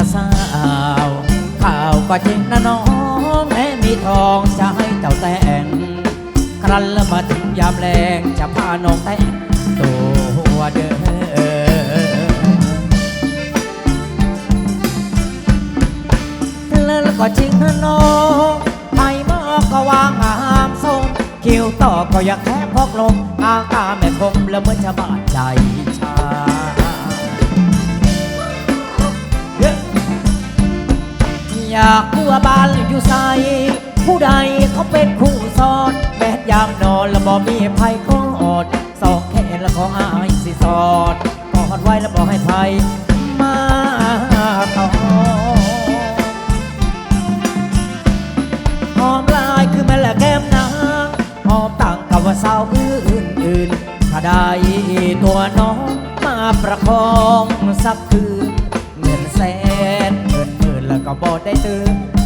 นะสาวข่าวก็จริงนะน้องแม้มีทองจะให้เจ้าแต่ง ครั้นแล้วมาถึงยามแรงจะพาน้องแต่งตัวเดินแล้วก็จริงนะน้องไผ่หมอก็วางหามทรงคิวต่อก็อยากแค่พกลงอางตาแม่คมแล้วเมื่อจะบาดใจ อยากกลัวบ้านอยู่ใสผู้ใดเขาเป็นคู่สอนแม้ยามนอนแล้วบอกมีไผกอดสองแขนแล้วขออายสิสอดกอดไว้แล้วบอกให้ไผมาต่อหอมลายคือแม่ละแก้มนางหอมต่างกับว่าสาวอื่นอื่นๆถ้าได้ตัวน้องมาประคองสักคืน ก็บอได้ตื่น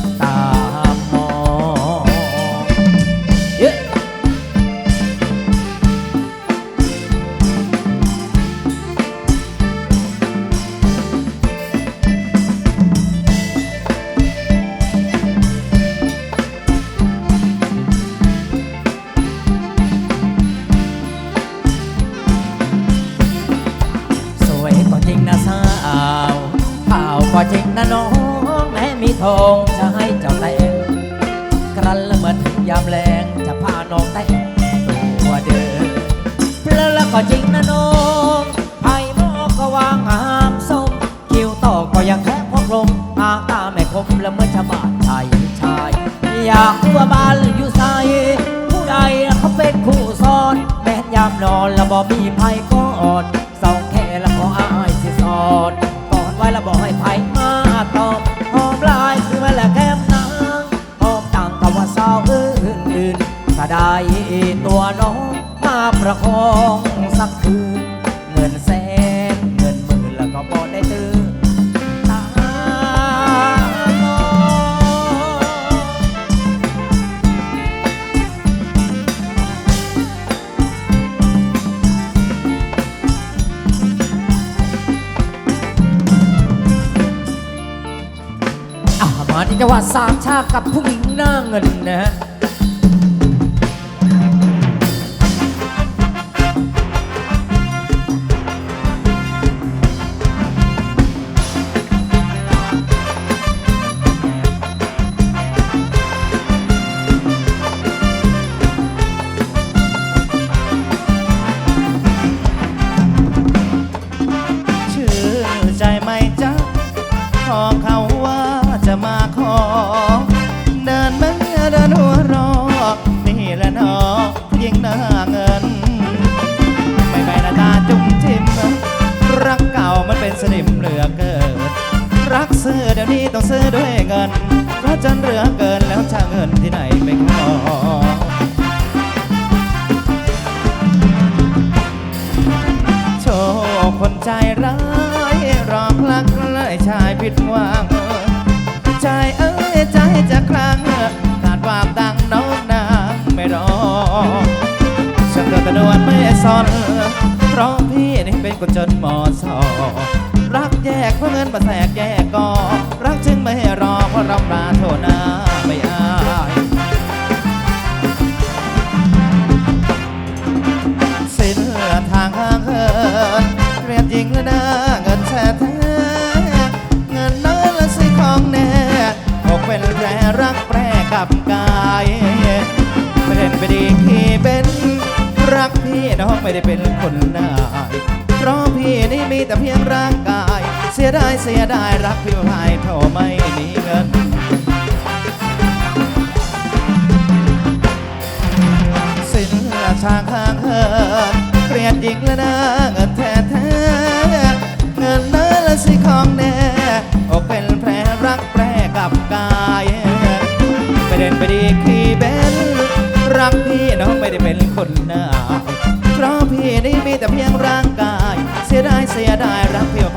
ทองจะให้เจ้าแต่งกรันละเมิดยามแรงจะพาน้องแต่งตัวเดินแล้วแล้วก็จริงนะน้องไผ่หมอก็วางหามส้มคิวต่อก็ยังแค่พกลมหางตาแม่คมแล้วเมื่อนจะบาดใจชาย อยากรู้ว่าบ้านอยู่ใสผู้ใดเขาเป็นคู่ซ้อน แม้ยามนอนแล้วบอกมีไผกอด ประคองสักคืนเงินแสนเงินหมื่นแล้วก็บอได้ตื่นตาอะมาที่จังหวัดสามชาติกับผู้หญิงหน้าเงินนะฮะ พอเขาว่าจะมาขอ เดินมือเดินหัวรอ นี่แหละนอผู้หญิงหน้าเงิน ไม่ไปหน้าตาจุ่มจิ้ม รักเก่ามันเป็นสนิมเหลือเกิน รักซื้อเดี๋ยวนี้ต้องซื้อด้วยเงินเพราะจนเหลือเกินแล้วจะเงินที่ไหนไป ผิดหวังใจเอ้ยใจจะคลั่งขาดความดังน้องนางไม่รอฉันเดินตะนวนไม่สอนเพราะพี่นี่เป็นคนจนมอสอรักแยกเพราะเงินมาแสกแยกกอรักจึงไม่รอเพราะเราราโทนาไม่อา พี่น้องไม่ได้เป็นคนนายเพราะพี่นี่มีแต่เพียงร่างกาย เสียดายเสียดายรักพี่หายเท่าไม่มีเงินสินทางข้างเฮินเกลียดหญิงและนาเงินแท้ คนหน้าเพราะพี่นี่มีแต่เพียงร่างกาย เสียดายเสียดายรักเพียว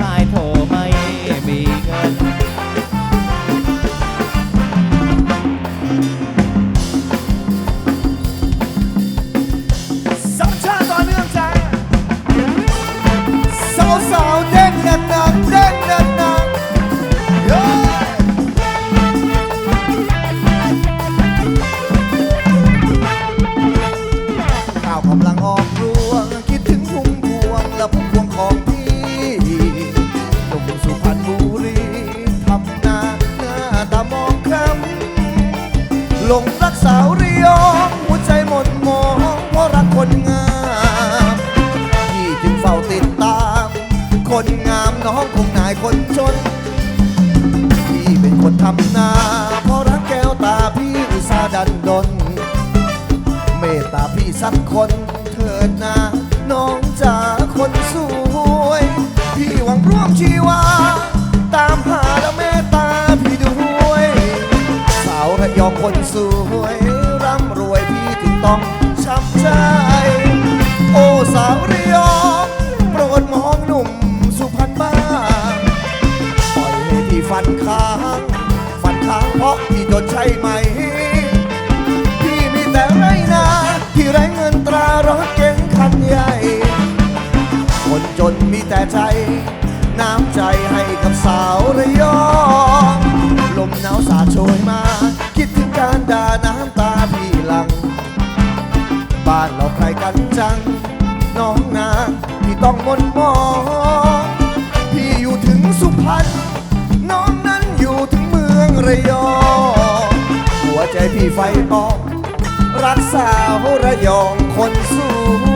หลงรักสาวระยงหัวใจหมดมองเพราะรักคนงามพี่จึงเฝ้าติดตาม คนงามน้องคงนายคนจนพี่เป็นคนทำนาเพราะรักแก้วตาพี่อุตสาดันดน เมตตาพี่สักคนเถิดนะน้องจ๋าคนสวย พี่หวังร่วมชีวา อคนสวยร่ำรวยพี่ถึงต้องช้ำใจ โอ้สาวระยองโปรดมองหนุ่มสุพรรณบ้างปล่อยให้พี่ฟันค้างฟันค้างเพราะพี่จนใช่ไหม พี่มีแต่ไรนาที่ไรเงินตรารถเก๋งคันใหญ่ คนจนมีแต่ใจ น้ำใจให้กับสาวระยอง ใจพี่ไฟตอง รักสาวระยองคนสู้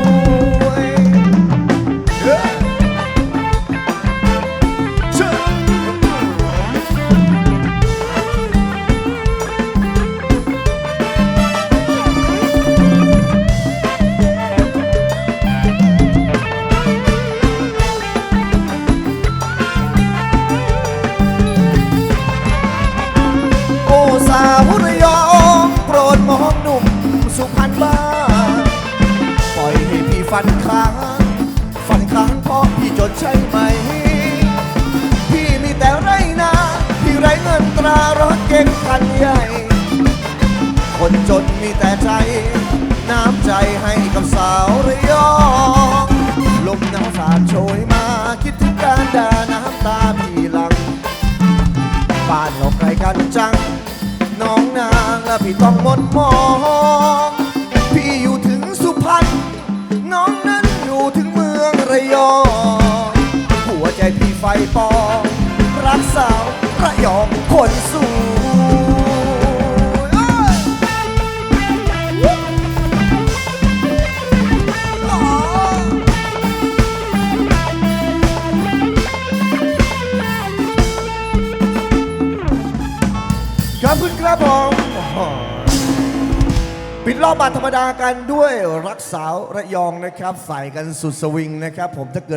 พรรณบ้างปล่อยให้พี่ฟันค้างฟันค้างเพราะพี่จนใช่ไหม พี่มีแต่ไรนาพี่ไรเงินตรารถเก๋งคันใหญ่ คนจนมีแต่ใจ น้ำใจให้กับสาวระยองลมหนาวสาดโชยมาคิดถึงการด่าน้ำตาพี่หลังบ้านเราไกลกันจังน้องนางและพี่ต้องมนมอง ยองหัวใจพี่ไฟปองรักสาวระยอง รอบบัตรธรรมดากันด้วยรักสาวระยองนะครับ ใส่กันสุดสวิงนะครับ ผมถ้าเกิด